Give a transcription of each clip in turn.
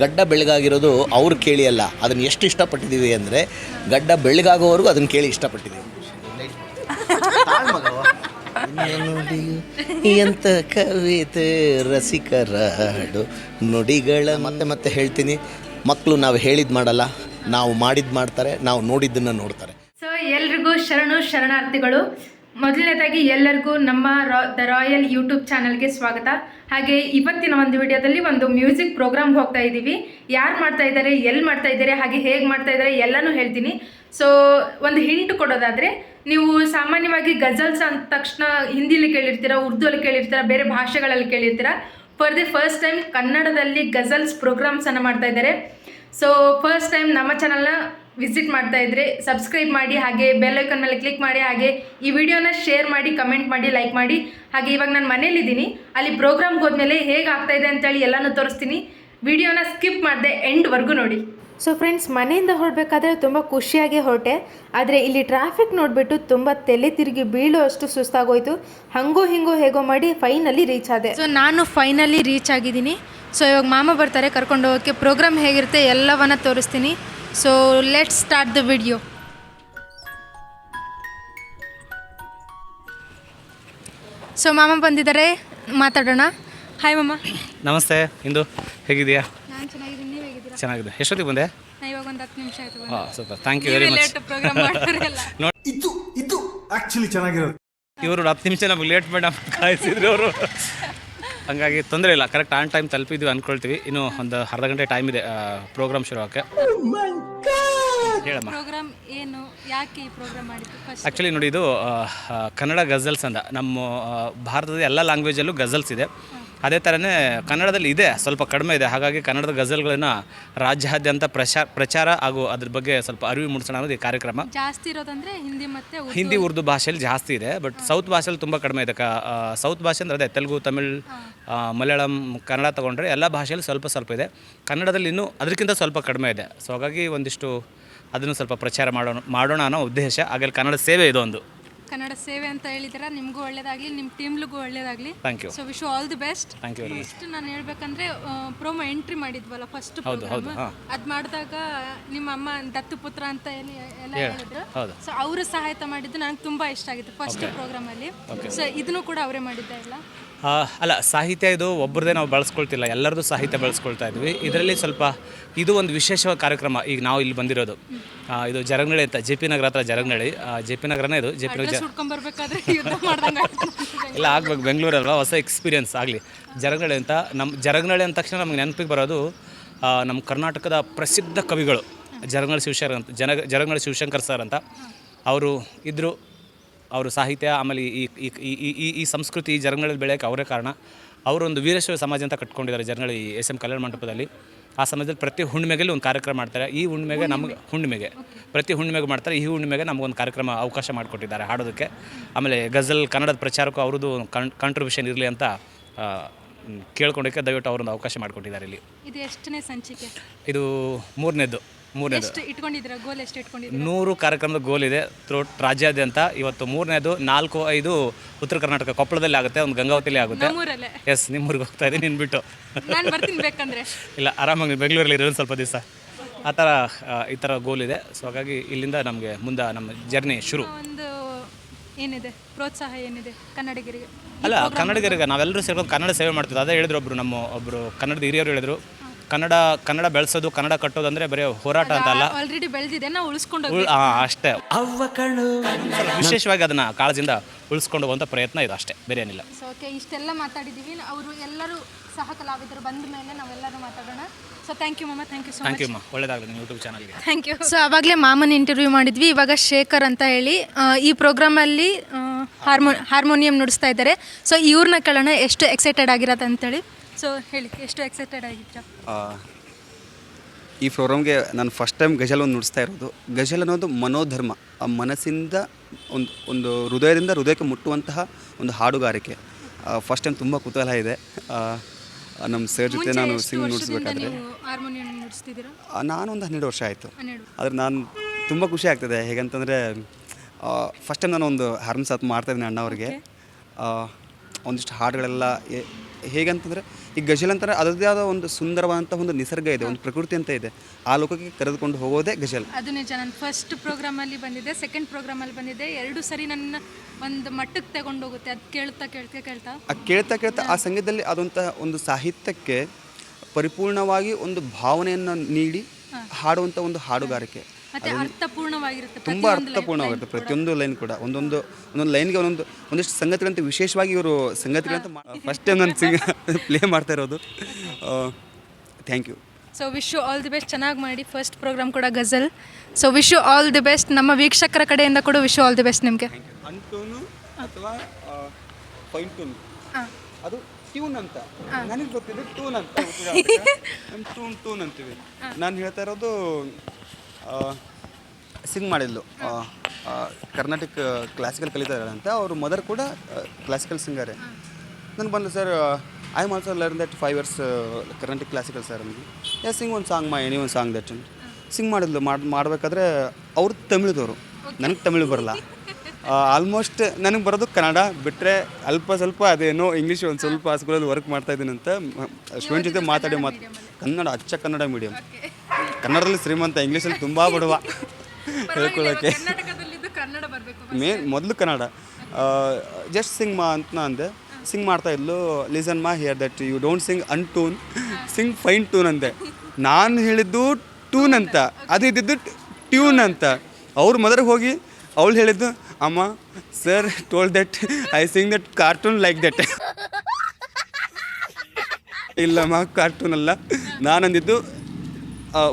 ಗಡ್ಡ ಬೆಳಗಾಗಿರೋದು ಅವ್ರು ಕೇಳಿಯಲ್ಲ ಅದನ್ನು ಎಷ್ಟು ಇಷ್ಟಪಟ್ಟಿದ್ದೀವಿ ಅಂದರೆ ಗಡ್ಡ ಬೆಳಗಾಗೋವರೆಗೂ ಅದನ್ನು ಕೇಳಿ ಇಷ್ಟಪಟ್ಟಿದ್ದೀವಿ. ಎಂತ ಕವಿತೆ ರಸಿಕರಾಡು ನುಡಿಗಳ ಮತ್ತೆ ಮತ್ತೆ ಹೇಳ್ತೀನಿ. ಮಕ್ಕಳು ನಾವು ಹೇಳಿದ್ ಮಾಡಲ್ಲ ನಾವು ಮಾಡಿದ್ದು ಮಾಡ್ತಾರೆ ನಾವು ನೋಡಿದ್ದನ್ನು ನೋಡ್ತಾರೆ. ಸೊ ಎಲ್ರಿಗೂ ಶರಣು ಶರಣಾರ್ಥಿಗಳು ಮೊದಲನೇದಾಗಿ ಎಲ್ಲರಿಗೂ ನಮ್ಮ ರಾ, ದ ರಾಯಲ್ ಯೂಟ್ಯೂಬ್ ಚಾನಲ್ಗೆ ಸ್ವಾಗತ. ಹಾಗೆ ಇವತ್ತಿನ ಒಂದು ವಿಡಿಯೋದಲ್ಲಿ ಒಂದು ಮ್ಯೂಸಿಕ್ ಪ್ರೋಗ್ರಾಮ್ಗೆ ಹೋಗ್ತಾ ಇದ್ದೀವಿ. ಯಾರು ಮಾಡ್ತಾ ಇದ್ದಾರೆ ಎಲ್ಲಿ ಮಾಡ್ತಾ ಇದ್ದಾರೆ, ಹಾಗೆ ಹೇಗೆ ಮಾಡ್ತಾ ಇದ್ದಾರೆ ಎಲ್ಲನೂ ಹೇಳ್ತೀನಿ. ಸೊ ಒಂದು ಹಿಂಟ್ ಕೊಡೋದಾದರೆ, ನೀವು ಸಾಮಾನ್ಯವಾಗಿ ಗಜಲ್ಸ್ ಅಂದ ತಕ್ಷಣ ಹಿಂದಿಲಿ ಕೇಳಿರ್ತೀರ, ಉರ್ದುವಲ್ಲಿ ಕೇಳಿರ್ತೀರ, ಬೇರೆ ಭಾಷೆಗಳಲ್ಲಿ ಕೇಳಿರ್ತೀರ. ಫಾರ್ ದಿ ಫಸ್ಟ್ ಟೈಮ್ ಕನ್ನಡದಲ್ಲಿ ಗಜಲ್ಸ್ ಪ್ರೋಗ್ರಾಮ್ಸನ್ನು ಮಾಡ್ತಾ ಇದ್ದಾರೆ. ಸೊ ಫಸ್ಟ್ ಟೈಮ್ ನಮ್ಮ ಚಾನಲ್ನ ವಿಸಿಟ್ ಮಾಡ್ತಾ ಇದ್ರೆ ಸಬ್ಸ್ಕ್ರೈಬ್ ಮಾಡಿ ಹಾಗೆ ಬೆಲ್ ಐಕನ್ ಮೇಲೆ ಕ್ಲಿಕ್ ಮಾಡಿ ಹಾಗೆ ಈ ವಿಡಿಯೋನ ಶೇರ್ ಮಾಡಿ ಕಮೆಂಟ್ ಮಾಡಿ ಲೈಕ್ ಮಾಡಿ. ಹಾಗೆ ಇವಾಗ ನಾನು ಮನೇಲಿದ್ದೀನಿ. ಅಲ್ಲಿ ಪ್ರೋಗ್ರಾಮ್ಗೆ ಹೋದ್ಮೇಲೆ ಹೇಗೆ ಆಗ್ತಾ ಇದೆ ಅಂತೇಳಿ ಎಲ್ಲನೂ ತೋರಿಸ್ತೀನಿ. ವಿಡಿಯೋನ ಸ್ಕಿಪ್ ಮಾಡಿದೆ ಎಂಡ್ವರೆಗೂ ನೋಡಿ. ಸೊ ಫ್ರೆಂಡ್ಸ್ ಮನೆಯಿಂದ ಹೊರಬೇಕಾದ್ರೆ ತುಂಬ ಖುಷಿಯಾಗಿ ಹೊರಟೆ. ಆದರೆ ಇಲ್ಲಿ ಟ್ರಾಫಿಕ್ ನೋಡಿಬಿಟ್ಟು ತುಂಬ ತಲೆ ತಿರುಗಿ ಬೀಳುವಷ್ಟು ಸುಸ್ತಾಗೋಯ್ತು. ಹಂಗೋ ಹಿಂಗೋ ಹೇಗೋ ಮಾಡಿ ಫೈನಲಿ ರೀಚ್ ಆದೆ. ಸೊ ನಾನು ಫೈನಲಿ ರೀಚ್ ಆಗಿದ್ದೀನಿ. ಸೊ ಇವಾಗ ಮಾಮ ಬರ್ತಾರೆ ಕರ್ಕೊಂಡು ಹೋಗೋಕ್ಕೆ. ಪ್ರೋಗ್ರಾಮ್ ಹೇಗಿರುತ್ತೆ ಎಲ್ಲವನ್ನ ತೋರಿಸ್ತೀನಿ. So let's start the video so ಮಾಮ ಬಂದಿದ್ದಾರೆ. ಮಾತಾಡೋಣ. ಹಾಯ್ ಮಾಮ. ನಮಸ್ತೆ. ಇಂದು ಹೇಗಿದೆಯಾ ನಾನು ಚೆನ್ನಾಗಿದ್ದೀನಿ. ನೀವು ಹೇಗಿದ್ದೀರಾ? ಚೆನ್ನಾಗಿದೆ. ಎಷ್ಟೊತ್ತಿಗೆ ಬಂದೆ? ನಾ ಇವಾಗ ಒಂದು ಹತ್ತು ನಿಮಿಷ ಆಯ್ತು ಹಾಂ super thank you very much programme ಇದು ಇದು ಆಕ್ಚುಲಿ ಚೆನ್ನಾಗಿರೋದು. ಇವರು ಹತ್ತು ನಿಮಿಷ ನಮಗೆ ಲೇಟ್ ಮಾಡಿ ಕಾಯಿಸಿದ್ರು ಅವರು. ಹಂಗಾಗಿ ತೊಂದರೆ ಇಲ್ಲ. ಕರೆಕ್ಟ್ ಆನ್ ಟೈಮ್ ತಲುಪಿದ್ವಿ ಅಂದ್ಕೊಳ್ತೀವಿ ಇನ್ನು ಒಂದು ಅರ್ಧ ಗಂಟೆ ಟೈಮ್ ಇದೆ ಪ್ರೋಗ್ರಾಮ್ ಶುರು ಆಗೋಕ್ಕೆ. ಹೇಳಮ್ಮ. ಪ್ರೋಗ್ರಾಮ್ ಏನು? ಯಾಕೆ ಈ ಪ್ರೋಗ್ರಾಮ್ ಮಾಡಿದ್ದು? ಫಸ್ಟ್ ಆ್ಯಕ್ಚುಲಿ ನೋಡಿ ಇದು ಕನ್ನಡ ಗಜಲ್ಸ್ ಅಂತ ನಮ್ಮ ಭಾರತದ ಎಲ್ಲ ಲ್ಯಾಂಗ್ವೇಜಲ್ಲೂ ಗಜಲ್ಸ್ ಇದೆ. ಅದೇ ಥರನೇ ಕನ್ನಡದಲ್ಲಿ ಇದೆ ಸ್ವಲ್ಪ ಕಡಿಮೆ ಇದೆ. ಹಾಗಾಗಿ ಕನ್ನಡದ ಗಜಲ್ಗಳನ್ನು ರಾಜ್ಯಾದ್ಯಂತ ಪ್ರಚಾರ ಪ್ರಚಾರ ಹಾಗೂ ಅದ್ರ ಬಗ್ಗೆ ಸ್ವಲ್ಪ ಅರಿವು ಮೂಡಿಸೋಣ ಅನ್ನೋದು ಈ ಕಾರ್ಯಕ್ರಮ. ಜಾಸ್ತಿ ಇರೋದಂದ್ರೆ ಹಿಂದಿ ಮತ್ತೆ. ಹಿಂದಿ ಉರ್ದು ಭಾಷೆಯಲ್ಲಿ ಜಾಸ್ತಿ ಇದೆ ಬಟ್ ಸೌತ್ ಭಾಷೆಯಲ್ಲಿ ತುಂಬ ಕಡಿಮೆ ಇದೆ. ಕ ಸೌತ್ ಭಾಷೆ ಅಂದರೆ ಅದೇ ತೆಲುಗು ತಮಿಳ್ ಮಲಯಾಳಂ ಕನ್ನಡ ತೊಗೊಂಡ್ರೆ ಎಲ್ಲ ಭಾಷೆಯಲ್ಲಿ ಸ್ವಲ್ಪ ಸ್ವಲ್ಪ ಇದೆ. ಕನ್ನಡದಲ್ಲಿ ಇನ್ನೂ ಅದಕ್ಕಿಂತ ಸ್ವಲ್ಪ ಕಡಿಮೆ ಇದೆ. ಸೊ ಹಾಗಾಗಿ ಒಂದಿಷ್ಟು ಅದನ್ನು ಸ್ವಲ್ಪ ಪ್ರಚಾರ ಮಾಡೋಣ ಮಾಡೋಣ ಅನ್ನೋ ಉದ್ದೇಶ. ಹಾಗೆ ಕನ್ನಡ ಸೇವೆ ಇದೊಂದು. ಕನ್ನಡ ಸೇವೆ ಅಂತ ಹೇಳಿದ್ರೆ ನಿಮಗೂ ಒಳ್ಳೇದಾಗ್ಲಿ ನಿಮ್ಮ ಟೀಮ್ಗೂ ಒಳ್ಳೇದಾಗ್ಲಿ. Thank you so wish all the best thank you first ನಾನು ಹೇಳ್ಬೇಕಂದ್ರೆ ಪ್ರೋಮೋ ಎಂಟ್ರಿ ಮಾಡಿದ್ವಲ್ಲ ಫಸ್ಟ್ ಪ್ರೋಗ್ರಾಮ್ ಅದ್ ಮಾಡಿದಾಗ ನಿಮ್ಮ ಅಮ್ಮ ದತ್ತುಪುತ್ರ ಅಂತ ಎಲ್ಲಿ ಎಲ್ಲ ಹೇಳಿದ್ರು. ಸೊ ಅವರು ಸಹಾಯತ ಮಾಡಿದ್ದು ನನಗೆ ತುಂಬಾ ಇಷ್ಟ ಆಗಿತ್ತು ಫಸ್ಟ್ ಪ್ರೋಗ್ರಾಮ್ ಅಲ್ಲಿ. ಸೊ ಇದನ್ನು ಕೂಡ ಅವರೇ ಮಾಡಿದ್ದೆ ಇಲ್ಲ. ಆ, ಅಲ್ಲ ಸಾಹಿತ್ಯ ಇದು ಒಬ್ಬರದೇ ನಾವು ಬಳಸ್ಕೊಳ್ತಿಲ್ಲ ಎಲ್ಲರದ್ದು ಸಾಹಿತ್ಯ ಬಳಸ್ಕೊಳ್ತಾ ಇದ್ವಿ. ಇದರಲ್ಲಿ ಸ್ವಲ್ಪ ಇದು ಒಂದು ವಿಶೇಷವಾದ ಕಾರ್ಯಕ್ರಮ ಈಗ ನಾವು ಇಲ್ಲಿ ಬಂದಿರೋದು. ಇದು ಜರಗ್ನಳ್ಳಿ ಅಂತ ಜೆ ಪಿ ನಗರ ಹತ್ರ ಜರಗ್ನಳ್ಳಿ. ಜೆ ಪಿ ನಗರನೇ ಇದು ಜೆ ಪಿ ನಗರ ಇಲ್ಲ ಆಗ್ಬೇಕು ಬೆಂಗಳೂರಲ್ವ? ಹೊಸ ಎಕ್ಸ್ಪೀರಿಯನ್ಸ್ ಆಗಲಿ. ಜರಗ್ನಳ್ಳಿ ಅಂತ ನಮ್ಮ ಜರಗ್ನಳ್ಳಿ ಅಂದ ತಕ್ಷಣ ನಮ್ಗೆ ನೆನಪಿಗೆ ಬರೋದು ನಮ್ಮ ಕರ್ನಾಟಕದ ಪ್ರಸಿದ್ಧ ಕವಿಗಳು ಜರಗ್ನಳ್ಳಿ ಶಿವಶಂಕರ್ ಅಂತ ಜನ ಜರಗ್ನಳ್ಳಿ ಶಿವಶಂಕರ್ ಸರ್ ಅಂತ. ಅವರು ಇದ್ದರು ಅವರು ಸಾಹಿತ್ಯ ಆಮೇಲೆ ಈ ಈ ಈ- ಈ ಸಂಸ್ಕೃತಿ ಈ ಜನಗಳಲ್ಲಿ ಬೆಳೆಯೋಕ್ಕೆ ಅವರೇ ಕಾರಣ. ಅವರೊಂದು ವೀರಶೈವ ಸಮಾಜ ಅಂತ ಕಟ್ಕೊಂಡಿದ್ದಾರೆ ಜರಗ್ನಳ್ಳಿ ಎಸ್ ಎಂ ಕಲ್ಯಾಣ ಮಂಟಪದಲ್ಲಿ. ಆ ಸಮಾಜದಲ್ಲಿ ಪ್ರತಿ ಹುಣ್ಣಿಮೆಗೆ ಒಂದು ಕಾರ್ಯಕ್ರಮ ಮಾಡ್ತಾರೆ. ಈ ಹುಣ್ಣಿಮೆಗೆ ನಮಗೆ ಹುಣ್ಣಿಮೆಗೆ ಪ್ರತಿ ಹುಣ್ಣಿಮೆಗೆ ಮಾಡ್ತಾರೆ. ಈ ಹುಣ್ಣಿಮೆಗೆ ನಮಗೊಂದು ಕಾರ್ಯಕ್ರಮ ಅವಕಾಶ ಮಾಡಿಕೊಟ್ಟಿದ್ದಾರೆ ಹಾಡೋದಕ್ಕೆ. ಆಮೇಲೆ ಗಜಲ್ ಕನ್ನಡದ ಪ್ರಚಾರಕ್ಕೂ ಅವ್ರದ್ದು ಕನ್ ಕಾಂಟ್ರಿಬ್ಯೂಷನ್ ಇರಲಿ ಅಂತ ಕೇಳ್ಕೊಂಡಕ್ಕೆ ದಯವಿಟ್ಟು ಅವರೊಂದು ಅವಕಾಶ ಮಾಡಿಕೊಟ್ಟಿದ್ದಾರೆ ಇಲ್ಲಿ. ಇದು ಎಷ್ಟನೇ ಸಂಚಿಕೆ? ಇದು ಮೂರನೇದು ಮೂರನೇದು. ಎಷ್ಟು ಇಟ್ಕೊಂಡಿದ್ದೀರಾ? ಗೋಲ್ ಎಷ್ಟು ಇಟ್ಕೊಂಡಿದ್ದೀರಾ? ನೂರು ಕಾರ್ಯಕ್ರಮದ ಗೋಲ್ ಇದೆ. ಥ್ರೋಟ್ ರಾಜ್ಯಾದ್ಯಂತ ಇವತ್ತು ಮೂರನೇದು ನಾಲ್ಕು ಐದು ಉತ್ತರ ಕರ್ನಾಟಕ ಕೊಪ್ಪಳದಲ್ಲಿ ಆಗುತ್ತೆ ಒಂದು ಗಂಗಾವತಿಲಿ ಆಗುತ್ತೆ. ನಮ್ಮೂರಲ್ಲೇ? ಎಸ್ ನಿಮ್ಮೂರಿಗೆ ಹೋಗ್ತಾ ಇದ್ದೀನಿ ನಿನ್ ಬಿಟ್ಟು ನಾನು ಬರ್ತೀನಿ ಬೇಕಂದ್ರೆ. ಇಲ್ಲ ಆರಾಮಾಗಿ ಬೆಂಗಳೂರಲ್ಲಿ ಇರೋದು ಸ್ವಲ್ಪ ದಿವಸ. ಆ ಥರ ಆ, ಈ ಥರ ಗೋಲ್ ಇದೆ. ಸೊ ಹಾಗಾಗಿ ಇಲ್ಲಿಂದ ನಮಗೆ ಮುಂದೆ ನಮ್ಮ ಜರ್ನಿ ಶುರು. ಒಂದು ಏನಿದೆ? ಪ್ರೋತ್ಸಾಹ ಏನಿದೆ ಕನ್ನಡಿಗರಿಗೆ? ಅಲ್ಲ ಕನ್ನಡಿಗರಿಗೆ ನಾವೆಲ್ಲರೂ ಸೇರ್ಕೊಂಡು ಕನ್ನಡ ಸೇವೆ ಮಾಡ್ತಿದ್ದೆ ಅದೇ ಹೇಳಿದ್ರು ಒಬ್ರು ನಮ್ಮ ಒಬ್ರು ಕನ್ನಡದ ಹಿರಿಯರು ಹೇಳಿದ್ರು. ಕನ್ನಡ ಕನ್ನಡ ಬೆಳೆಸೋದು ಕನ್ನಡ ಕಟ್ಟೋದು ಅಂದರೆ ಬರೀ ಹೋರಾಟ ಅಂತ ಅಲ್ಲ ಆಲ್ರೆಡಿ ಬೆಳೆದಿದೆ ನಾವು ಉಳಿಸ್ಕೊಂಡು ಉಳ್- ಆ, ಅಷ್ಟೇ. ವಿಶೇಷವಾಗಿ ಅದನ್ನು ಕಾಳಜಿಯಿಂದ ಉಳಿಸ್ಕೊಂಡು ಹೋಗುವಂಥ ಪ್ರಯತ್ನ ಇದು ಅಷ್ಟೇ ಬೇರೆ ಏನಿಲ್ಲ. ಸೊ ಓಕೆ ಇಷ್ಟೆಲ್ಲ ಮಾತಾಡಿದ್ದೀವಿ. ಅವರು ಎಲ್ಲರೂ ಸಹ ಕಲಾವಿದರು ಬಂದ ಮೇಲೆ ನಾವೆಲ್ಲರೂ ಮಾತಾಡೋಣ. ಸೊ ಥ್ಯಾಂಕ್ ಯು ಮಮ್ಮ thank you so thank you ಮಾ ಒಳ್ಳೇದಾಗಲಿ ನಿಮ್ಮ ಯೂಟ್ಯೂಬ್ ಚಾನಲ್ಗೆ ಥ್ಯಾಂಕ್ ಯು ಸೊ ಅವಾಗಲೇ ಮಾಮನ ಇಂಟರ್ವ್ಯೂ ಮಾಡಿದ್ವಿ. ಇವಾಗ ಶೇಖರ್ ಅಂತ ಹೇಳಿ ಆ, ಈ ಪ್ರೋಗ್ರಾಮಲ್ಲಿ ಹಾರ್ಮೋ ಹಾರ್ಮೋನಿಯಂ ನುಡಿಸ್ತಾ ಇದ್ದಾರೆ. ಸೊ ಇವ್ರನ್ನ ಕೇಳೋಣ ಎಷ್ಟು ಎಕ್ಸೈಟೆಡ್ ಆಗಿರತ್ತೆ ಅಂತೇಳಿ. ಸೊ ಹೇಳಿ ಎಷ್ಟು ಎಕ್ಸೈಟೆಡ್ ಆಗಿತ್ತು ಆ, ಈ ಪ್ರೋಗ್ರಾಮ್ಗೆ ನಾನು ಫಸ್ಟ್ ಟೈಮ್ ಗಜಲ್ ಒಂದು ನುಡಿಸ್ತಾ ಇರೋದು. ಗಜಲ್ ಅನ್ನೋದು ಮನೋಧರ್ಮ. ಆ ಮನಸ್ಸಿಂದ ಒಂದು ಒಂದು ಹೃದಯದಿಂದ ಹೃದಯಕ್ಕೆ ಮುಟ್ಟುವಂತಹ ಒಂದು ಹಾಡುಗಾರಿಕೆ. ಫಸ್ಟ್ ಟೈಮ್ ತುಂಬ ಕುತೂಹಲ ಇದೆ. ನಮ್ಮ ಸರ್ ಜೊತೆ ನಾನು ಸಿಂಗ್ ನುಡಿಸ್ಬೇಕಾದ್ರೆ. ನೀವು ಹಾರ್ಮೋನಿಯಂ ನುಡಿಸ್ತಿದ್ದೀರಾ? ನಾನು ಒಂದು ಹನ್ನೆರಡು ವರ್ಷ ಆಯಿತು. ಹನ್ನೆರಡು. ಆದರೆ ನಾನು ತುಂಬ ಖುಷಿ ಆಗ್ತದೆ. ಹೇಗಂತಂದರೆ ಫಸ್ಟ್ ಟೈಮ್ ನಾನು ಒಂದು ಹಾರ್ಮ್ ಸಾತ್ ಮಾಡ್ತಾಯಿದ್ದೀನಿ ಅಣ್ಣವ್ರಿಗೆ. ಒಂದಿಷ್ಟು ಹಾಡುಗಳೆಲ್ಲ ಹೇಗಂತಂದರೆ ಈ ಗಜಲ್ ಅಂತಾರೆ ಅದರದೇ ಆದ ಒಂದು ಸುಂದರವಾದಂಥ ಒಂದು ನಿಸರ್ಗ ಇದೆ ಒಂದು ಪ್ರಕೃತಿ ಅಂತ ಇದೆ. ಆ ಲೋಕಕ್ಕೆ ಕರೆದುಕೊಂಡು ಹೋಗೋದೇ ಗಜಲ್ ಅದು ನಿಜ. ನಾನು ಫಸ್ಟ್ ಪ್ರೋಗ್ರಾಮಲ್ಲಿ ಬಂದಿದ್ದೆ ಸೆಕೆಂಡ್ ಪ್ರೋಗ್ರಾಮಲ್ಲಿ ಬಂದಿದ್ದೆ ಎರಡು ಸರಿ ನನ್ನ ಒಂದು ಮಟ್ಟಕ್ಕೆ ತಗೊಂಡು ಹೋಗುತ್ತೆ ಅದು ಕೇಳ್ತಾ ಕೇಳ್ತಾ ಕೇಳ್ತಾ. ಆ ಕೇಳ್ತಾ ಕೇಳ್ತಾ ಆ ಸಂಗೀತದಲ್ಲಿ ಆದಂತಹ ಒಂದು ಸಾಹಿತ್ಯಕ್ಕೆ ಪರಿಪೂರ್ಣವಾಗಿ ಒಂದು ಭಾವನೆಯನ್ನು ನೀಡಿ ಹಾಡುವಂಥ ಒಂದು ಹಾಡುಗಾರಿಕೆ. ಅರ್ಥಪೂರ್ಣವಾಗಿರುತ್ತೆ ತುಂಬ ಅರ್ಥಪೂರ್ಣವಾಗಿರುತ್ತೆ ಪ್ರತಿಯೊಂದು ಲೈನ್ ಕೂಡ. ಒಂದೊಂದು ಒಂದೊಂದು ಲೈನ್ಗೆ ಒಂದೊಂದು ಒಂದಿಷ್ಟು ಸಂಗತಿಗಳಂತ ವಿಶೇಷವಾಗಿ ಇವರು ಸಂಗತಿಗಳಂತ ಫಸ್ಟ್ ಟೈಮ್ ನಾನು ಸಿಂಗ್ ಪ್ಲೇ ಮಾಡ್ತಾ ಇರೋದು. Thank you so wish you all the best ಚೆನ್ನಾಗಿ ಮಾಡಿ. ಫಸ್ಟ್ ಪ್ರೋಗ್ರಾಮ್ ಕೂಡ ghazal so wish you all the best ನಮ್ಮ ವೀಕ್ಷಕರ ಕಡೆಯಿಂದ ಕೂಡ wish you all the best ನಿಮಗೆ. ಅಂಟೂನು ಅಥವಾ ಫೈನ್ ಟೂನ್ ಅದು ಟ್ಯೂನ್ ಅಂತ. ನನಗೆ ಗೊತ್ತಿದೆ ಟೂನ್ ಅಂತ. ಟೂನ್ ಟೂನ್ ಅಂತೀವಿ. ನಾನು ಹೇಳ್ತಾ ಇರೋದು ಸಿಂಗ್ ಮಾಡಿದ್ಲು. ಕರ್ನಾಟಕ ಕ್ಲಾಸಿಕಲ್ ಕಲಿತಾ ಅಂತ. ಅವ್ರ ಮದರ್ ಕೂಡ ಕ್ಲಾಸಿಕಲ್ ಸಿಂಗರೇ ನನಗೆ ಬಂದು sir I am also learn that five years Karnataka classical sir ನನಗೆ ಯಾ ಸಿಂಗ್ ಒಂದು ಸಾಂಗ್ ಮಾ ಎನಿ ಒಂದು ಸಾಂಗ್ ದಟ್ ಸಿಂಗ್ ಮಾಡಿದ್ಲು ಮಾಡಿ ಮಾಡಬೇಕಾದ್ರೆ ಅವ್ರು ತಮಿಳ್ದವರು. ನನಗೆ ತಮಿಳು ಬರಲ್ಲ. ಆಲ್ಮೋಸ್ಟ್ ನನಗೆ ಬರೋದು ಕನ್ನಡ. ಬಿಟ್ಟರೆ ಅಲ್ಪ ಸ್ವಲ್ಪ ಅದೇನೋ ಇಂಗ್ಲೀಷ್ ಒಂದು ಸ್ವಲ್ಪ ಸ್ಕೂಲಲ್ಲಿ ವರ್ಕ್ ಮಾಡ್ತಾ ಇದ್ದೀನಿ ಅಂತ ಸ್ಟೂಡೆಂಟ್ ಜೊತೆ ಮಾತಾಡಿ ಮಾತು ಕನ್ನಡ ಅಚ್ಚ ಕನ್ನಡ ಮೀಡಿಯಮ್ ಕನ್ನಡದಲ್ಲಿ ಶ್ರೀಮಂತ ಇಂಗ್ಲೀಷಲ್ಲಿ ತುಂಬ ಬಡವ. ಹೇಳ್ಕೊಳ್ಳೋಕ್ಕೆ ಕರ್ನಾಟಕದಲ್ಲಿದ್ದು ಕನ್ನಡ ಬರಬೇಕು ಮೇನ್ ಮೊದಲು ಕನ್ನಡ. ಜಸ್ಟ್ ಸಿಂಗ್ ಮಾ ಅಂತ ನಾ ಅಂದೆ. ಸಿಂಗ್ ಮಾಡ್ತಾ ಇದ್ಲು ಲಿಸನ್ ಮಾ hear that you don't sing in tune sing fine tune ಅಂದೆ. ನಾನು ಹೇಳಿದ್ದು ಟೂನ್ ಅಂತ. ಅದು ಇದ್ದಿದ್ದು ಟ್ಯೂನ್ ಅಂತ. ಅವ್ರ ಮದರ್ಗೆ ಹೋಗಿ ಅವಳು ಹೇಳಿದ್ದು ಅಮ್ಮ sir told that I sing that cartoon like that ಇಲ್ಲಮ್ಮ ಕಾರ್ಟೂನ್ ಅಲ್ಲ. ನಾನು ಅಂದಿದ್ದು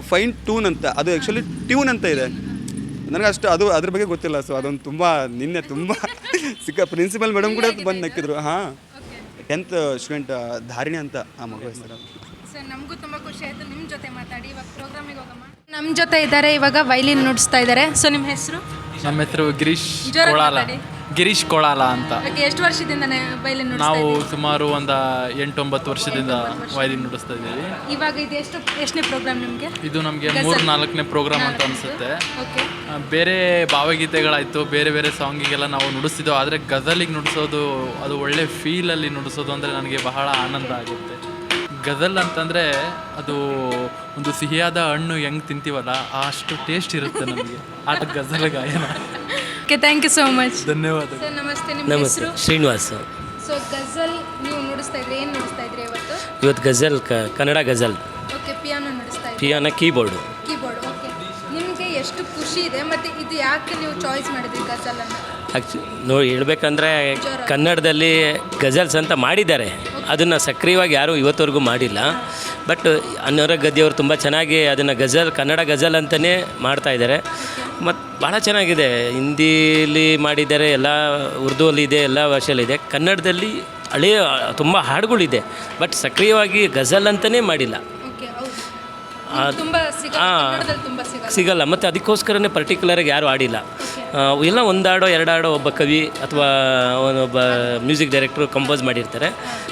ಫೈನ್ ಟೂನ್ ಅಂತ ಅದು ಆ್ಯಕ್ಚುಲಿ ಟ್ಯೂನ್ ಅಂತ ಇದೆ. ನನಗೆ ಅಷ್ಟು ಅದು ಅದ್ರ ಬಗ್ಗೆ ಗೊತ್ತಿಲ್ಲ ಸೊ ಅದೊಂದು ತುಂಬ ನಿನ್ನೆ ತುಂಬ ಸಿಕ್ಕ ಪ್ರಿನ್ಸಿಪಲ್ ಮೇಡಮ್ ಕೂಡ ಬಂದು ನಕ್ಕಿದ್ರು. ಹಾಂ. ಟೆಂತ್ ಸ್ಟೂಡೆಂಟ್ ಧಾರಿಣಿ ಅಂತ ಆ ಮಗು ಹೆಸರು. ಸರ್ ನಮಗೂ ತುಂಬ ಖುಷಿ ಆಯಿತು ನಿಮ್ಮ ಜೊತೆ ಮಾತಾಡಿ. ಇವಾಗ ಪ್ರೋಗ್ರಾಮಿಗೆ ಹೋಗಮ್ಮ. ನಮ್ಮ ಜೊತೆ ಇದ್ದಾರೆ ಇವಾಗ ವೈಲಿನ್ ನುಡಿಸ್ತಾ ಇದ್ದಾರೆ. ಸೊ ನಿಮ್ಮ ಹೆಸರು? ನಮ್ಮ ಹೆಸರು ಗಿರೀಶ್ ಜೋರಾಗಿ ಮಾತಾಡಿ. ಗಿರೀಶ್ ಕೊಳಾಲ ಅಂತ. ಓಕೆ ಎಷ್ಟು ವರ್ಷದಿಂದ ನುಡಿಸ್ತಾ ನಾವು ಇದ್ದೀರಿ? ಸುಮಾರು ಒಂದು ಎಂಟೊಂಬತ್ತು ವರ್ಷದಿಂದ ವೈಲಿನ್ ನುಡಿಸ್ತಾ ಇದ್ದೀವಿ. ಇವಾಗ ಇದು ಎಷ್ಟು ಎಷ್ಟನೇ ಪ್ರೋಗ್ರಾಮ್ ನಿಮಗೆ? ಇದು ನಮಗೆ ಮೂರು ನಾಲ್ಕನೇ ಪ್ರೋಗ್ರಾಮ್ ಅಂತ ಅನಿಸುತ್ತೆ. ಓಕೆ ಬೇರೆ ಭಾವಗೀತೆಗಳಾಯಿತು ಬೇರೆ ಬೇರೆ ಸಾಂಗಿಗೆಲ್ಲ ನಾವು ನುಡಿಸ್ತಿದ್ದೆವು ಆದರೆ ಗಜಲಿಗೆ ನುಡಿಸೋದು ಅದು ಒಳ್ಳೆ ಫೀಲಲ್ಲಿ ನುಡಿಸೋದು ಅಂದರೆ ನನಗೆ ಬಹಳ ಆನಂದ ಆಗುತ್ತೆ. ಗಜಲ್ ಅಂತಂದರೆ ಅದು ಒಂದು ಸಿಹಿಯಾದ ಹಣ್ಣು ಹೆಂಗೆ ತಿಂತೀವಲ್ಲ ಅಷ್ಟು ಟೇಸ್ಟ್ ಇರುತ್ತೆ ನಮಗೆ. ಆಟ ಗಜಲ್ ಗಾಯನ. Okay thank you so much ಧನ್ಯವಾದ ಸರ್ ನಮಸ್ತೆ ನಿಮ್ಮ ಹೆಸರು? ಶ್ರೀನಿವಾಸ್. ಸೊ ಗಜಲ್ ನೀವು ನುಡಿಸ್ತಾ ಇದ್ರಿ ಏನು ನುಡಿಸ್ತಾ ಇದ್ರಿ ಇವತ್ತು? ಇವತ್ತು ಗಜಲ್ ಕ ಕನ್ನಡ ಗಜಲ್ ಓಕೆ ಪಿಯಾನೋ ನುಡಿಸ್ತಾ ಇದ್ರಿ. ಪಿಯಾನ ಕೀಬೋರ್ಡು ಕೀಬೋರ್ಡ್ ಓಕೆ ನಿಮಗೆ ಎಷ್ಟು ಖುಷಿ ಇದೆ ಮತ್ತು ಇದು ಯಾಕೆ ನೀವು ಚಾಯ್ಸ್ ಮಾಡಿದ್ರಿ ಗಜಲ್ ಆ್ಯಕ್ಚು ನೋಡಿ ಹೇಳ್ಬೇಕಂದ್ರೆ ಕನ್ನಡದಲ್ಲಿ ಗಜಲ್ಸ್ ಅಂತ ಮಾಡಿದ್ದಾರೆ. ಅದನ್ನು ಸಕ್ರಿಯವಾಗಿ ಯಾರೂ ಇವತ್ತವರೆಗೂ ಮಾಡಿಲ್ಲ. ಬಟ್ ಅನುರಾಗ್ ಗದ್ದಿಯವರು ತುಂಬ ಚೆನ್ನಾಗಿ ಅದನ್ನು ಗಜಲ್ ಕನ್ನಡ ಗಜಲ್ ಅಂತಲೇ ಮಾಡ್ತಾ ಇದ್ದಾರೆ. ಮತ್ತು ಭಾಳ ಚೆನ್ನಾಗಿದೆ. ಹಿಂದೀಲಿ ಮಾಡಿದ್ದಾರೆ ಎಲ್ಲ ಉರ್ದುವಲ್ಲಿ ಇದೆ ಎಲ್ಲ ಭಾಷೆಯಲ್ಲಿದೆ ಕನ್ನಡದಲ್ಲಿ ಹಳೆಯ ತುಂಬ ಹಾಡುಗಳಿದೆ. ಬಟ್ ಸಕ್ರಿಯವಾಗಿ ಗಜಲ್ ಅಂತಲೇ ಮಾಡಿಲ್ಲ. ಸಿಗಲ್ಲ ಮತ್ತು ಅದಕ್ಕೋಸ್ಕರನೇ ಪರ್ಟಿಕ್ಯುಲರಾಗಿ ಯಾರೂ ಆಡಿಲ್ಲ ಎಲ್ಲ ಒಂದು ಹಾಡೋ ಎರಡು ಹಾಡೋ ಒಬ್ಬ ಕವಿ ಅಥವಾ ಒಬ್ಬ ಮ್ಯೂಸಿಕ್ ಡೈರೆಕ್ಟ್ರು ಕಂಪೋಸ್ ಮಾಡಿರ್ತಾರೆ.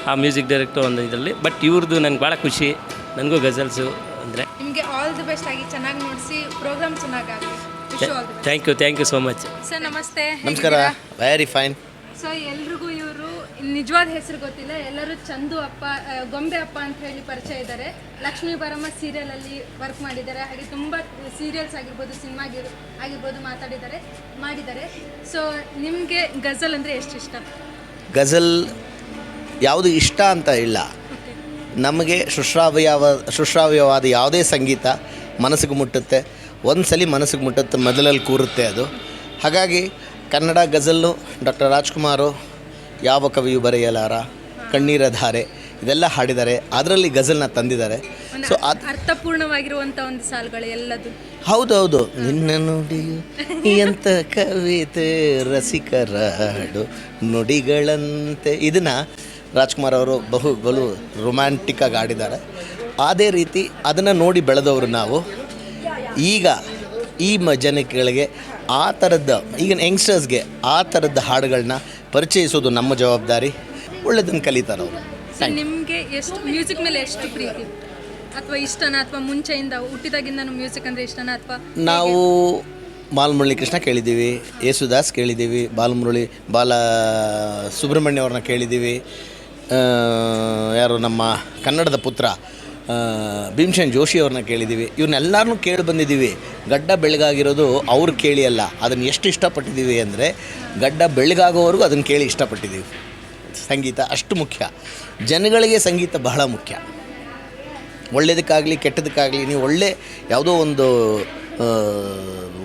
ಆ ಮ್ಯೂಸಿಕ್ ಡೈರೆಕ್ಟ್ರು ಒಂದು ಇದರಲ್ಲಿ. ಬಟ್ ಇವ್ರದ್ದು ನನಗೆ ಭಾಳ ಖುಷಿ. ನನಗೂ ಗಜಲ್ಸು ಅಂದರೆ ನಿಮಗೆ ಆಲ್ ದಿ ಬೆಸ್ಟ್ ಆಗಿ ಚೆನ್ನಾಗಿ ನೋಡಿಸಿ ಪ್ರೋಗ್ರಾಮ್ ಚೆನ್ನಾಗಿ thank you thank you so much sir ನಮಸ್ತೆ ನಮಸ್ಕಾರ. ವೆರಿ ಫೈನ್ ಸೊ ಎಲ್ರಿಗೂ ಇವರು ನಿಜವಾದ ಹೆಸರು ಗೊತ್ತಿಲ್ಲ. ಎಲ್ಲರೂ ಚಂದು ಅಪ್ಪ ಗೊಂಬೆ ಅಪ್ಪ ಅಂತ ಹೇಳಿ ಪರಿಚಯ ಇದ್ದಾರೆ. ಲಕ್ಷ್ಮೀ ಬರಮ್ಮ ಸೀರಿಯಲಲ್ಲಿ ವರ್ಕ್ ಮಾಡಿದ್ದಾರೆ. ಹಾಗೆ ತುಂಬ ಸೀರಿಯಲ್ಸ್ ಆಗಿರ್ಬೋದು ಸಿನಿಮಾ ಆಗಿರ್ಬೋದು ಮಾತಾಡಿದ್ದಾರೆ ಮಾಡಿದ್ದಾರೆ. ಸೊ ನಿಮಗೆ ಗಜಲ್ ಅಂದರೆ ಎಷ್ಟು ಇಷ್ಟ? ಗಜಲ್ ಯಾವುದು ಇಷ್ಟ ಅಂತ ಇಲ್ಲ. ನಮಗೆ ಶುಶ್ರಾವ್ಯವ ಶುಶ್ರಾವ್ಯವಾದ ಯಾವುದೇ ಸಂಗೀತ ಮನಸ್ಸಿಗೆ ಮುಟ್ಟುತ್ತೆ. ಒಂದು ಸಲ ಮನಸ್ಸಿಗೆ ಮುಟ್ಟುತ್ತೆ ಮೊದಲಲ್ಲಿ ಕೂರುತ್ತೆ ಅದು. ಹಾಗಾಗಿ ಕನ್ನಡ ಗಜಲ್ಲು ಡಾಕ್ಟರ್ ರಾಜ್ಕುಮಾರು ಯಾವ ಕವಿಯು ಬರೆಯಲಾರ ಕಣ್ಣೀರ ಧಾರೆ ಇದೆಲ್ಲ ಹಾಡಿದ್ದಾರೆ ಅದರಲ್ಲಿ ಗಜಲ್ನ ತಂದಿದ್ದಾರೆ. ಸೊ ಅದು ಅರ್ಥಪೂರ್ಣವಾಗಿರುವಂಥ ಒಂದು ಸಾಲುಗಳು ಎಲ್ಲದು? ಹೌದೌದು ನಿನ್ನ ನುಡಿ ಎಂತ ಕವಿತೆ ರಸಿಕರ ಹಾಡು ನುಡಿಗಳಂತೆ. ಇದನ್ನು ರಾಜ್ಕುಮಾರ್ ಅವರು ಬಹು ಬಲು ರೊಮ್ಯಾಂಟಿಕ್ ಆಗಿ ಆಡಿದ್ದಾರೆ ಅದೇ ರೀತಿ ಅದನ್ನು ನೋಡಿ ಬೆಳೆದವರು ನಾವು. ಈಗ ಈ ಮ ಜನಗಳಿಗೆ ಆ ಥರದ ಈಗಿನ ಯಂಗ್ಸ್ಟರ್ಸ್ಗೆ ಆ ಥರದ ಹಾಡುಗಳನ್ನ ಪರಿಚಯಿಸೋದು ನಮ್ಮ ಜವಾಬ್ದಾರಿ. ಒಳ್ಳೆದನ್ನು ಕಲಿತಾರೆ ಅವರು. ನಿಮಗೆ ಎಷ್ಟು ಮ್ಯೂಸಿಕ್ ಮೇಲೆ ಎಷ್ಟು ಪ್ರೀತಿ? ಅಥವಾ ಇಷ್ಟನ ಅಥವಾ ಮುಂಚೆಯಿಂದ ಹುಟ್ಟಿದಾಗಿಂದ ಮ್ಯೂಸಿಕ್ ಅಂದರೆ ಇಷ್ಟನ ಅಥವಾ ನಾವು ಬಾಲಮುರಳಿ ಕೃಷ್ಣ ಕೇಳಿದ್ದೀವಿ ಯೇಸುದಾಸ್ ಕೇಳಿದ್ದೀವಿ ಬಾಲಮುರಳಿ ಬಾಲ ಸುಬ್ರಹ್ಮಣ್ಯ ಅವ್ರನ್ನ ಕೇಳಿದ್ದೀವಿ ಯಾರು ನಮ್ಮ ಕನ್ನಡದ ಪುತ್ರ ಭೀಮಸೇನ್ ಜೋಶಿ ಅವ್ರನ್ನ ಕೇಳಿದ್ದೀವಿ. ಇವ್ರನ್ನೆಲ್ಲರನ್ನೂ ಕೇಳಿ ಬಂದಿದ್ದೀವಿ. ಗಡ್ಡ ಬೆಳಗಾಗಿರೋದು ಅವ್ರು ಕೇಳಿ ಅಲ್ಲ. ಅದನ್ನು ಎಷ್ಟು ಇಷ್ಟಪಟ್ಟಿದ್ದೀವಿ ಅಂದರೆ, ಗಡ್ಡ ಬೆಳಗಾಗೋವರೆಗೂ ಅದನ್ನು ಕೇಳಿ ಇಷ್ಟಪಟ್ಟಿದ್ದೀವಿ. ಸಂಗೀತ ಅಷ್ಟು ಮುಖ್ಯ. ಜನಗಳಿಗೆ ಸಂಗೀತ ಬಹಳ ಮುಖ್ಯ. ಒಳ್ಳೆಯದಕ್ಕಾಗಲಿ ಕೆಟ್ಟದಕ್ಕಾಗಲಿ, ನೀವು ಒಳ್ಳೆ ಯಾವುದೋ ಒಂದು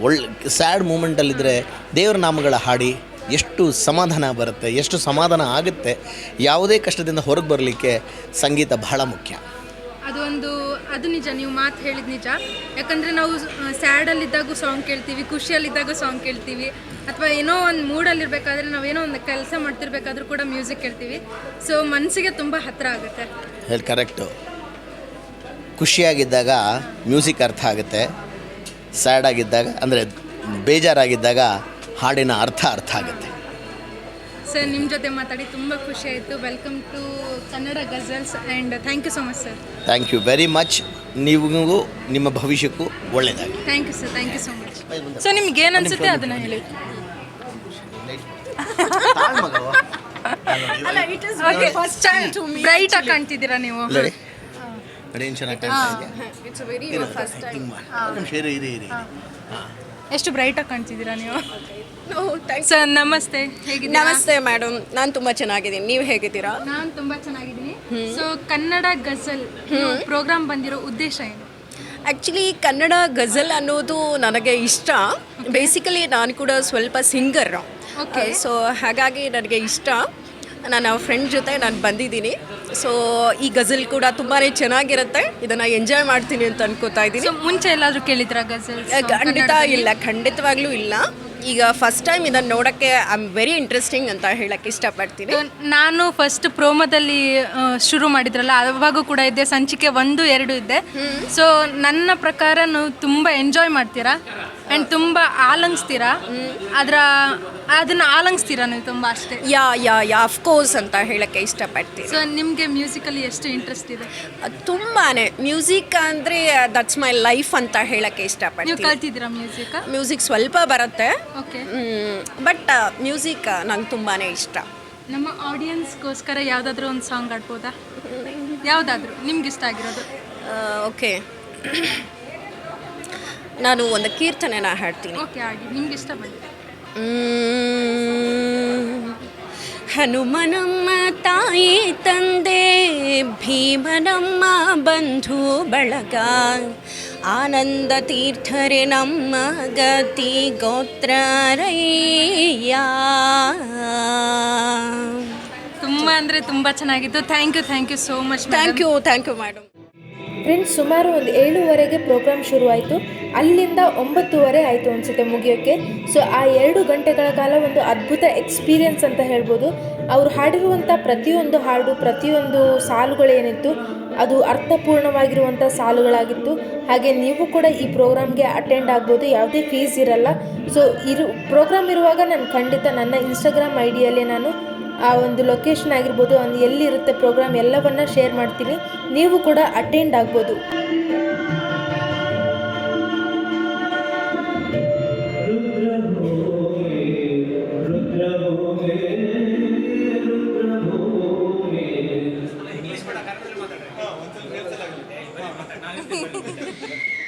ಒಳ್ಳೆ ಸ್ಯಾಡ್ ಮೂಮೆಂಟಲ್ಲಿದ್ದರೆ ದೇವ್ರ ನಾಮಗಳ ಹಾಡಿ ಎಷ್ಟು ಸಮಾಧಾನ ಬರುತ್ತೆ, ಎಷ್ಟು ಸಮಾಧಾನ ಆಗುತ್ತೆ, ಯಾವುದೇ ಕಷ್ಟದಿಂದ ಹೊರಗೆ ಬರಲಿಕ್ಕೆ ಸಂಗೀತ ಬಹಳ ಮುಖ್ಯ. ಅದು ಒಂದು ಅದು ನಿಜ, ನೀವು ಮಾತು ಹೇಳಿದ ನಿಜ. ಯಾಕಂದರೆ ನಾವು ಸ್ಯಾಡಲ್ಲಿದ್ದಾಗೂ ಸಾಂಗ್ ಕೇಳ್ತೀವಿ, ಖುಷಿಯಲ್ಲಿದ್ದಾಗೂ ಸಾಂಗ್ ಕೇಳ್ತೀವಿ, ಅಥವಾ ಏನೋ ಒಂದು ಮೂಡಲ್ಲಿರಬೇಕಾದ್ರೆ ನಾವೇನೋ ಒಂದು ಕೆಲಸ ಮಾಡ್ತಿರ್ಬೇಕಾದ್ರೂ ಕೂಡ ಮ್ಯೂಸಿಕ್ ಕೇಳ್ತೀವಿ. ಸೊ ಮನಸ್ಸಿಗೆ ತುಂಬ ಹತ್ತಿರ ಆಗುತ್ತೆ. ಹೇಳಿ ಕರೆಕ್ಟು ಖುಷಿಯಾಗಿದ್ದಾಗ ಮ್ಯೂಸಿಕ್ ಅರ್ಥ ಆಗುತ್ತೆ. ಸ್ಯಾಡ್ ಆಗಿದ್ದಾಗ, ಅಂದರೆ ಬೇಜಾರಾಗಿದ್ದಾಗ ಹಾಡಿನ ಅರ್ಥ ಅರ್ಥ ಆಗುತ್ತೆ. ಸರ್ ನಿಮ್ಮ ಜೊತೆ ಮಾತಾಡಿ ತುಂಬ ಖುಷಿ ಆಯಿತು. Welcome to Kannada ghazals and thank you so much sir thank you very much ನೀವು ನಿಮ್ಮ ಭವಿಷ್ಯಕ್ಕೂ ಒಳ್ಳೆಯದಾಗಿ thank you sir thank you so much so ನಿಮ್ಗೆ ಏನು ಅನಿಸುತ್ತೆ ಅದನ್ನು ಹೇಳಿ. ಓಕೆ ಫಸ್ಟ್ ಟೈಮ್ ಬ್ರೈಟ್ ಆಗಿ ಕಾಣ್ತಿದ್ದೀರಾ ನೀವು? ಇಟ್ಸ್ ವೆರಿ ಫಸ್ಟ್ ಟೈಮ್ ಇರಿ ಇರಿ ಎಷ್ಟು ಬ್ರೈಟ್ ಆಗಿ ಕಾಣ್ತಿದ್ದೀರಾ ನೀವು? ಸರ್ ನಮಸ್ತೆ. ಹೇಗಿದ್ದೀರಾ? ನಮಸ್ತೆ ಮೇಡಮ್ ನಾನು ತುಂಬಾ ಚೆನ್ನಾಗಿದ್ದೀನಿ. ನೀವು ಹೇಗಿದ್ದೀರಾ? ನಾನು ತುಂಬಾ ಚೆನ್ನಾಗಿದ್ದೀನಿ. ಸೊ ಕನ್ನಡ ಗಜಲ್ ಪ್ರೋಗ್ರಾಮ್ ಬಂದಿರೋ ಉದ್ದೇಶ ಏನು? ಆ್ಯಕ್ಚುಲಿ ಕನ್ನಡ ಗಜಲ್ ಅನ್ನೋದು ನನಗೆ ಇಷ್ಟ. ಬೇಸಿಕಲಿ ನಾನು ಕೂಡ ಸ್ವಲ್ಪ ಸಿಂಗರ್ ಸೊ ಹಾಗಾಗಿ ನನಗೆ ಇಷ್ಟ. ನನ್ನ ಫ್ರೆಂಡ್ ಜೊತೆ ನಾನು ಬಂದಿದ್ದೀನಿ. ಸೊ ಈ ಗಜಲ್ ಕೂಡ ತುಂಬಾ ಚೆನ್ನಾಗಿರುತ್ತೆ. ಇದನ್ನು ಎಂಜಾಯ್ ಮಾಡ್ತೀನಿ ಅಂತ ಅನ್ಕೋತಾ ಇದ್ದೀನಿ. ಮುಂಚೆ ಎಲ್ಲಾದರೂ ಕೇಳಿದ್ರಾ ಗಜಲ್ ಖಂಡಿತ ಇಲ್ಲ ಖಂಡಿತವಾಗ್ಲೂ ಇಲ್ಲ. ಈಗ ಫಸ್ಟ್ ಟೈಮ್ ಇದನ್ನು ನೋಡೋಕ್ಕೆ ಐ ಆಮ್ ವೆರಿ ಇಂಟ್ರೆಸ್ಟಿಂಗ್ ಅಂತ ಹೇಳಕ್ಕೆ ಇಷ್ಟಪಡ್ತೀನಿ. ನಾನು ಫಸ್ಟ್ ಪ್ರೋಮೋದಲ್ಲಿ ಶುರು ಮಾಡಿದ್ರಲ್ಲ ಅವಾಗ ಕೂಡ ಇದ್ದೆ ಸಂಚಿಕೆ ಒಂದು ಎರಡು ಇದ್ದೆ ಸೊ ನನ್ನ ಪ್ರಕಾರ ನೀವು ತುಂಬ ಎಂಜಾಯ್ ಮಾಡ್ತೀರಾ? ಆ್ಯಂಡ್ ತುಂಬ ಆಲಂಗಿಸ್ತೀರಾ? ಅದರ ಅದನ್ನು ಆಲಂಗಿಸ್ತೀರಾ ನೀವು ತುಂಬ ಅಷ್ಟೇ? ಯಾ ಯಾ ಯಾ ಅಫ್ಕೋರ್ಸ್ ಅಂತ ಹೇಳಕ್ಕೆ ಇಷ್ಟಪಡ್ತೀನಿ. ಸೊ ನಿಮಗೆ ಮ್ಯೂಸಿಕಲ್ಲಿ ಎಷ್ಟು ಇಂಟ್ರೆಸ್ಟ್ ಇದೆ? ತುಂಬಾ ಮ್ಯೂಸಿಕ್ ಅಂದರೆ ದಟ್ಸ್ ಮೈ ಲೈಫ್ ಅಂತ ಹೇಳಕ್ಕೆ ನೀವು ಇಷ್ಟಪಡ್ತೀನಿ ಕಲ್ತಿದ್ದೀರಾ ಮ್ಯೂಸಿಕ್ ಮ್ಯೂಸಿಕ್ ಸ್ವಲ್ಪ ಬರುತ್ತೆ. ಓಕೆ ಬಟ್ ಮ್ಯೂಸಿಕ್ ನಂಗೆ ತುಂಬಾ ಇಷ್ಟ. ನಮ್ಮ ಆಡಿಯನ್ಸ್ಗೋಸ್ಕರ ಯಾವುದಾದ್ರೂ ಒಂದು ಸಾಂಗ್ ಆಡ್ಬೋದಾ ಯಾವುದಾದ್ರೂ ನಿಮ್ಗೆ ಇಷ್ಟ ಆಗಿರೋದು? ಓಕೆ ನಾನು ಒಂದು ಕೀರ್ತನೆನ ಹಾಡ್ತೀನಿ. ಓಕೆ ಆಗಿ ನಿಮ್ಗೆ ಇಷ್ಟ ಬಂದಿದೆ ಹನುಮನಮ್ಮ ತಾಯಿ ತಂದೆ ಭೀಮನಮ್ಮ ಬಂಧು ಬಳಗ. ಆನಂದ ತೀರ್ಥರೆ ನಮ್ಮ ಗತಿ ಗೋತ್ರರಯ್ಯ. ತುಂಬ ಅಂದರೆ ತುಂಬ ಚೆನ್ನಾಗಿತ್ತು. Thank you thank you so much thank you thank you madam friends ಸುಮಾರು ಒಂದು ಏಳುವರೆಗೆ ಪ್ರೋಗ್ರಾಮ್ ಶುರುವಾಯಿತು. ಅಲ್ಲಿಂದ ಒಂಬತ್ತುವರೆ ಆಯಿತು ಅನಿಸುತ್ತೆ ಮುಗಿಯೋಕ್ಕೆ. ಸೊ ಆ ಎರಡು ಗಂಟೆಗಳ ಕಾಲ ಒಂದು ಅದ್ಭುತ ಎಕ್ಸ್ಪೀರಿಯನ್ಸ್ ಅಂತ ಹೇಳ್ಬೋದು. ಅವರು ಹಾಡಿರುವಂಥ ಪ್ರತಿಯೊಂದು ಹಾಡು, ಪ್ರತಿಯೊಂದು ಸಾಲುಗಳೇನಿತ್ತು ಅದು ಅರ್ಥಪೂರ್ಣವಾಗಿರುವಂಥ ಸಾಲುಗಳಾಗಿತ್ತು. ಹಾಗೆ ನೀವು ಕೂಡ ಈ ಪ್ರೋಗ್ರಾಮ್ಗೆ ಅಟೆಂಡ್ ಆಗ್ಬೋದು, ಯಾವುದೇ ಫೀಸ್ ಇರಲ್ಲ. ಸೊ ಇರು, ಪ್ರೋಗ್ರಾಮ್ ಇರುವಾಗ ನಾನು ಖಂಡಿತ ನನ್ನ ಇನ್ಸ್ಟಾಗ್ರಾಮ್ ಐ ಡಿಯಲ್ಲಿ ನಾನು ಆ ಒಂದು ಲೊಕೇಶನ್ ಆಗಿರ್ಬೋದು ಒಂದು ಎಲ್ಲಿರುತ್ತೆ ಪ್ರೋಗ್ರಾಮ್ ಎಲ್ಲವನ್ನ ಶೇರ್ ಮಾಡ್ತೀನಿ. ನೀವು ಕೂಡ ಅಟೆಂಡ್ ಆಗ್ಬೋದು.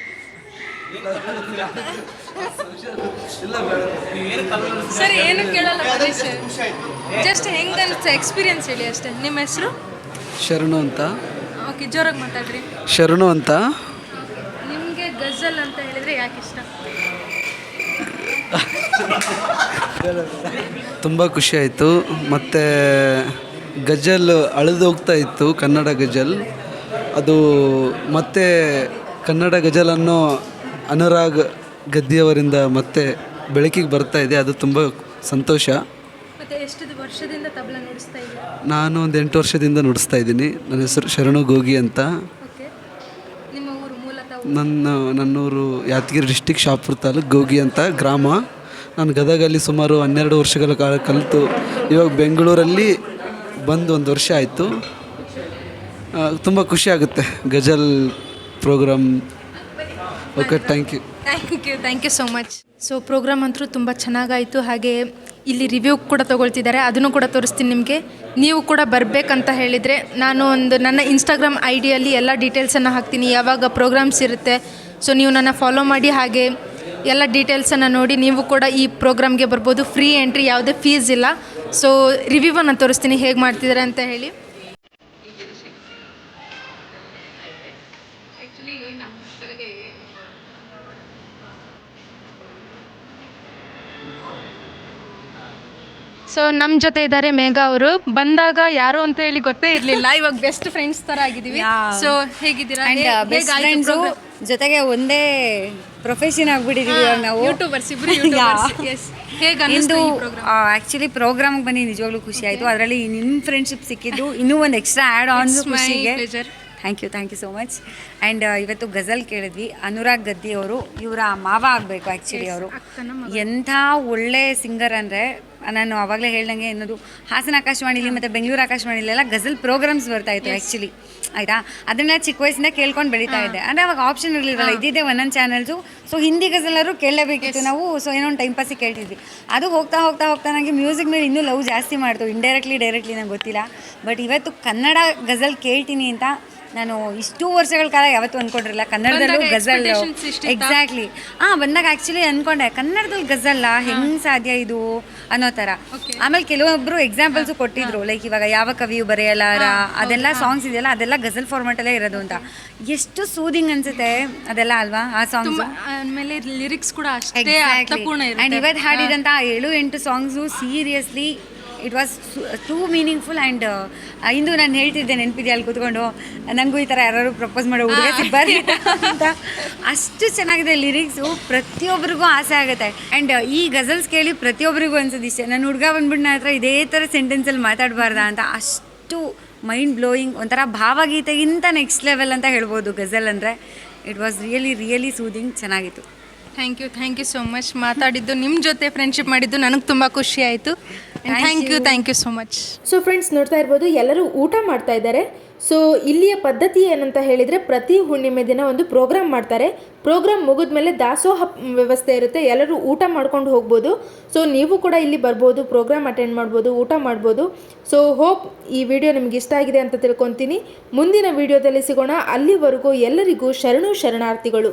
ಸರಿ ಏನು ಕೇಳಲ್ಲ ಜಸ್ಟ್ ಹೆಂಗೆ ಅನಿಸ್ತು ಎಕ್ಸ್ಪೀರಿಯನ್ಸ್ ಹೇಳಿ ಅಷ್ಟೇ. ನಿಮ್ಮ ಹೆಸರು? ಶರಣು ಅಂತ. ಓಕೆ ಜೋರಾಗಿ ಮಾತಾಡ್ರಿ. ಶರಣು ಅಂತ. ನಿಮಗೆ ಗಜಲ್ ಅಂತ ಹೇಳಿದ್ರೆ ಯಾಕೆ ಇಷ್ಟ? ತುಂಬ ಖುಷಿ ಆಯಿತು. ಮತ್ತು ಗಜಲ್ ಅಳೆದು ಹೋಗ್ತಾ ಇತ್ತು ಕನ್ನಡ ಗಜಲ್. ಅದು ಮತ್ತೆ ಕನ್ನಡ ಗಜಲನ್ನು ಅನುರಾಗ್ ಗದ್ದಿಯವರಿಂದ ಮತ್ತೆ ಬೆಳಕಿಗೆ ಬರ್ತಾ ಇದೆ. ಅದು ತುಂಬ ಸಂತೋಷ. ಮತ್ತೆ ಎಷ್ಟು ವರ್ಷದಿಂದ ತಬಲ ನುಡಿಸ್ತಾ ಇದ್ದೀರಾ? ನಾನು ಒಂದು ಎಂಟು ವರ್ಷದಿಂದ ನುಡಿಸ್ತಾ ಇದ್ದೀನಿ. ನನ್ನ ಹೆಸರು ಶರಣು ಗೋಗಿ ಅಂತ. ಓಕೆ. ನಿಮ್ಮ ಊರು ಮೂಲತಃ ನನ್ನ ನನ್ನೂರು ಯಾದಗಿರಿ ಡಿಸ್ಟಿಕ್ ಶಾಪುರ್ ತಾಲೂಕು ಗೋಗಿ ಅಂತ ಗ್ರಾಮ. ನಾನು ಗದಗಲ್ಲಿ ಸುಮಾರು ಹನ್ನೆರಡು ವರ್ಷಗಳ ಕಾಲ ಕಲಿತು ಇವಾಗ ಬೆಂಗಳೂರಲ್ಲಿ ಬಂದು ಒಂದು ವರ್ಷ ಆಯಿತು. ತುಂಬ ಖುಷಿ ಆಗುತ್ತೆ. Ghazal program okay thank you thank you thank you so much so program ಅಂತೂ ತುಂಬ ಚೆನ್ನಾಗಾಯಿತು. ಹಾಗೆ ಇಲ್ಲಿ ರಿವ್ಯೂ ಕೂಡ ತೊಗೊಳ್ತಿದ್ದಾರೆ. ಅದನ್ನು ಕೂಡ ತೋರಿಸ್ತೀನಿ ನಿಮಗೆ. ನೀವು ಕೂಡ ಬರಬೇಕಂತ ಹೇಳಿದರೆ ನಾನು ಒಂದು ನನ್ನ ಇನ್ಸ್ಟಾಗ್ರಾಮ್ ಐ ಡಿಯಲ್ಲಿ ಎಲ್ಲ ಡೀಟೇಲ್ಸನ್ನು ಹಾಕ್ತೀನಿ. ಯಾವಾಗ ಪ್ರೋಗ್ರಾಮ್ಸ್ ಇರುತ್ತೆ. ಸೊ ನೀವು ನನ್ನ ಫಾಲೋ ಮಾಡಿ. ಹಾಗೆ ಎಲ್ಲ ಡೀಟೇಲ್ಸನ್ನು ನೋಡಿ ನೀವು ಕೂಡ ಈ ಪ್ರೋಗ್ರಾಮ್ಗೆ ಬರ್ಬೋದು. ಫ್ರೀ ಎಂಟ್ರಿ ಯಾವುದೇ ಫೀಸ್ ಇಲ್ಲ. ಸೊ ರಿವ್ಯೂವನ್ನು ತೋರಿಸ್ತೀನಿ. ಹೇಗೆ ಮಾಡ್ತಿದ್ದಾರೆ ಅಂತ ಹೇಳಿ. ಸೊ ನಮ್ಮ ಜೊತೆ ಇದ್ದಾರೆ ಮೇಘ ಅವರು. ಬಂದಾಗ ಯಾರು ಅಂತ ಹೇಳಿ ಗೊತ್ತೇ ಇರಲಿಲ್ಲ. ಇವಾಗ ಬೆಸ್ಟ್ ಫ್ರೆಂಡ್ಸ್ ತರ ಆಗಿದ್ದೀವಿ. ಸೊ ಹೇಗಿದ್ದೀರಾ? ಬೆಸ್ಟ್ ಫ್ರೆಂಡ್ಸು ಜೊತೆಗೆ ಒಂದೇ ಪ್ರೊಫೆಷನ್ ಆಗ್ಬಿಟ್ಟಿದೀವಿ ಇವಾಗ ನಾವು. ಯೂಟ್ಯೂಬರ್ಸ್ ಇಬ್ರು ಯೂಟ್ಯೂಬರ್ಸ್ ಎಸ್ ಹೇಗೆ ಇಂದು ಅನ್ನಿಸ್ತು ಈ ಪ್ರೋಗ್ರಾಮ್ ಬನ್ನಿ ನಿಜವಾಗ್ಲೂ ಖುಷಿ ಆಯಿತು. ಅದರಲ್ಲಿ ನಿಮ್ಮ ಫ್ರೆಂಡ್ಶಿಪ್ ಸಿಕ್ಕಿದ್ದು ಇನ್ನೂ ಒಂದು ಎಕ್ಸ್ಟ್ರಾ ಆ್ಯಡ್ ಆನ್ ಖುಷಿಗೆ. pleasure. Thank you thank you so much and ಇವತ್ತು ಗಜಲ್ ಕೇಳಿದ್ವಿ. ಅನುರಾಗ್ ಗದ್ದಿ ಅವರು ಇವರ ಮಾವ ಆಗಬೇಕು ಆ್ಯಕ್ಚುಲಿ ಅವರು. ಎಂಥ ಒಳ್ಳೆ ಸಿಂಗರ್ ಅಂದರೆ ನಾನು ಆವಾಗಲೇ ಹೇಳ್ದಂಗೆ ಅನ್ನೋದು ಹಾಸನ ಆಕಾಶವಾಣಿಲಿ ಮತ್ತು ಬೆಂಗಳೂರು ಆಕಾಶವಾಣಿಲೆಲ್ಲ ಗಜಲ್ ಪ್ರೋಗ್ರಾಮ್ಸ್ ಬರ್ತಾ ಇತ್ತು ಆ್ಯಕ್ಚುಲಿ ಆಯಿತಾ? ಅದನ್ನೆಲ್ಲ ಚಿಕ್ಕ ವಯಸ್ಸಿಂದ ಕೇಳ್ಕೊಂಡು ಬೆಳೀತಾ ಇದ್ದೆ. ಅಂದರೆ ಅವಾಗ ಆಪ್ಷನ್ ಇರಲಿಲ್ಲ ಇದ್ದಿದ್ದೆ ಒಂದೊಂದು ಚಾನಲ್ಸು ಸೊ ಹಿಂದಿ ಗಜಲರು ಕೇಳಲೇಬೇಕಿತ್ತು ನಾವು. ಸೊ ಏನೋ ಒಂದು ಟೈಮ್ ಪಾಸಿಗೆ ಕೇಳ್ತಿದ್ವಿ. ಅದು ಹೋಗ್ತಾ ಹೋಗ್ತಾ ಹೋಗ್ತಾ ನನಗೆ ಮ್ಯೂಸಿಕ್ ಮೇಲೆ ಇನ್ನೂ ಲವ್ ಜಾಸ್ತಿ ಮಾಡ್ತು. ಇಂಡೈರೆಕ್ಟ್ಲಿ ಡೈರೆಕ್ಟ್ಲಿ ನಂಗೆ ಗೊತ್ತಿಲ್ಲ. ಬಟ್ ಇವತ್ತು ಕನ್ನಡ ಗಜಲ್ ಕೇಳ್ತೀನಿ ಅಂತ ನಾನು ಇಷ್ಟು ವರ್ಷಗಳ ಕಾಲ ಯಾವತ್ತೂ ಅನ್ಕೊಂಡಿರಲ್ಲ ಕನ್ನಡದಲ್ಲೂ ಗಜಲ್. ಎಕ್ಸಾಕ್ಟ್ಲಿ ಆ ಬಂದಾಗ ಆ್ಯಕ್ಚುಲಿ ಅಂದ್ಕೊಂಡೆ ಕನ್ನಡದಲ್ಲಿ ಗಜಲ್ಲ ಹೆಂಗ್ ಸಾಧ್ಯ ಇದು ಅನ್ನೋ ಥರ. ಆಮೇಲೆ ಕೆಲವೊಬ್ಬರು ಎಕ್ಸಾಂಪಲ್ಸ್ ಕೊಟ್ಟಿದ್ರು ಲೈಕ್ ಇವಾಗ ಯಾವ ಕವಿಯು ಬರೆಯಲಾರ ಅದೆಲ್ಲ ಸಾಂಗ್ಸ್ ಇದೆಯಲ್ಲ ಅದೆಲ್ಲ ಗಜಲ್ ಫಾರ್ಮೆಟಲ್ಲೇ ಇರೋದು ಅಂತ. ಎಷ್ಟು ಸೂದಿಂಗ್ ಅನ್ಸುತ್ತೆ ಅದೆಲ್ಲ ಅಲ್ವಾ ಆ ಸಾಂಗ್ಸ್ ಆಮೇಲೆ ಲಿರಿಕ್ಸ್ ಕೂಡ ಅಷ್ಟೇ ಆ್ಯಂಡ್ ಇವತ್ತು ಹಾಡಿದಂಥ ಏಳು ಎಂಟು songs seriously it was too meaningful and ಇಂದು ನಾನು ಹೇಳ್ತಿದ್ದೆ ನೆನಪಿದೆ ಅಲ್ಲಿ ಕೂತ್ಕೊಂಡು ನನಗೂ ಈ ಥರ ಯಾರು ಪ್ರಪೋಸ್ ಮಾಡೋ ಹುಡುಗ ಸಿಗ್ಬಾರ್ದು ಅಂತ. ಅಷ್ಟು ಚೆನ್ನಾಗಿದೆ ಲಿರಿಕ್ಸು ಪ್ರತಿಯೊಬ್ಬರಿಗೂ ಆಸೆ ಆಗುತ್ತೆ. ಆ್ಯಂಡ್ ಈ ಗಝಲ್ಸ್ ಕೇಳಿ ಪ್ರತಿಯೊಬ್ಬರಿಗೂ ಅನ್ಸೋದು ಇಷ್ಟೇ. ನನ್ನ ಹುಡುಗ ಬಂದ್ಬಿಟ್ಟು ನನ್ನ ಹತ್ರ ಇದೇ ಥರ ಸೆಂಟೆನ್ಸಲ್ಲಿ ಮಾತಾಡಬಾರ್ದಾ ಅಂತ. ಅಷ್ಟು ಮೈಂಡ್ ಬ್ಲೋಯಿಂಗ್ ಒಂಥರ ಭಾವಗೀತೆಗಿಂತ ನೆಕ್ಸ್ಟ್ ಲೆವೆಲ್ ಅಂತ ಹೇಳ್ಬೋದು ಗಝಲ್ ಅಂದರೆ. It was really really soothing ಚೆನ್ನಾಗಿತ್ತು. Thank you thank you so much ಮಾತಾಡಿದ್ದು ನಿಮ್ಮ ಜೊತೆ ಫ್ರೆಂಡ್ಶಿಪ್ ಮಾಡಿದ್ದು ನನಗೆ ತುಂಬ ಖುಷಿ ಆಯಿತು. Thank you thank you so much so friends ನೋಡ್ತಾ ಇರ್ಬೋದು ಎಲ್ಲರೂ ಊಟ ಮಾಡ್ತಾ ಇದ್ದಾರೆ. ಸೊ ಇಲ್ಲಿಯ ಪದ್ಧತಿ ಏನಂತ ಹೇಳಿದರೆ ಪ್ರತಿ ಹುಣ್ಣಿಮೆ ದಿನ ಒಂದು ಪ್ರೋಗ್ರಾಮ್ ಮಾಡ್ತಾರೆ. ಪ್ರೋಗ್ರಾಮ್ ಮುಗಿದ ಮೇಲೆ ದಾಸೋಹ ವ್ಯವಸ್ಥೆ ಇರುತ್ತೆ ಎಲ್ಲರೂ ಊಟ ಮಾಡ್ಕೊಂಡು ಹೋಗ್ಬೋದು. ಸೊ ನೀವು ಕೂಡ ಇಲ್ಲಿ ಬರ್ಬೋದು ಪ್ರೋಗ್ರಾಮ್ ಅಟೆಂಡ್ ಮಾಡ್ಬೋದು ಊಟ ಮಾಡ್ಬೋದು. ಸೊ ಹೋಪ್ ಈ ವಿಡಿಯೋ ನಿಮ್ಗೆ ಇಷ್ಟ ಆಗಿದೆ ಅಂತ ತಿಳ್ಕೊತೀನಿ. ಮುಂದಿನ ವಿಡಿಯೋದಲ್ಲಿ ಸಿಗೋಣ. ಅಲ್ಲಿವರೆಗೂ ಎಲ್ಲರಿಗೂ ಶರಣು ಶರಣಾರ್ಥಿಗಳು.